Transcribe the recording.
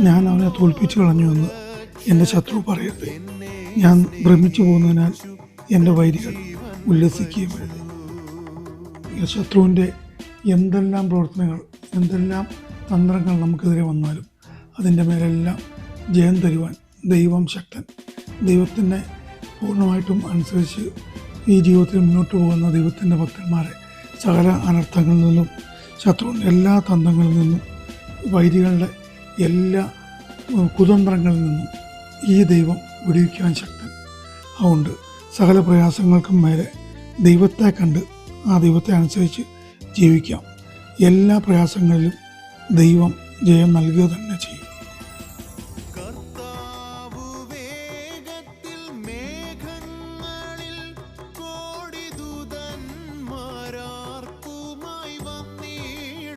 ഞാൻ അവനെ തോൽപ്പിച്ചു കളഞ്ഞുവെന്ന് എന്റെ ശത്രു പറയട്ടെ. ഞാൻ ഭ്രമിച്ചു പോകുന്നതിനാൽ എന്റെ വൈരികൾ ഉല്ലസിക്കുകയും ഈ ശത്രുവിന്റെ എന്തെല്ലാം പ്രവർത്തനങ്ങൾ എന്തെല്ലാം തന്ത്രങ്ങൾ നമുക്കെതിരെ വന്നാലും അതിന്റെ മേലെല്ലാം ജയം തരുവാൻ ദൈവം ശക്തൻ. ദൈവത്തിനെ പൂർണമായിട്ടും അനുസരിച്ച് ഈ ജീവിതത്തിൽ മുന്നോട്ട് പോകുന്ന ദൈവത്തിന്റെ ഭക്തന്മാരെ സകല അനർത്ഥങ്ങളിൽ നിന്നും ശത്രുവിന്റെ എല്ലാ തന്ത്രങ്ങളിൽ നിന്നും വൈരികളുടെ എല്ലാ കുതന്ത്രങ്ങളിൽ നിന്നും ഈ ദൈവം വിടുവിക്കുവാൻ ശക്തൻ. അതുകൊണ്ട് സകല പ്രയാസങ്ങൾക്കും മേലെ ദൈവത്തെ കണ്ട് ആ ദൈവത്തെ അനുസരിച്ച് ജീവിക്കാം. എല്ലാ പ്രയാസങ്ങളിലും ദൈവം ജയം നൽകുക തന്നെ ചെയ്യും.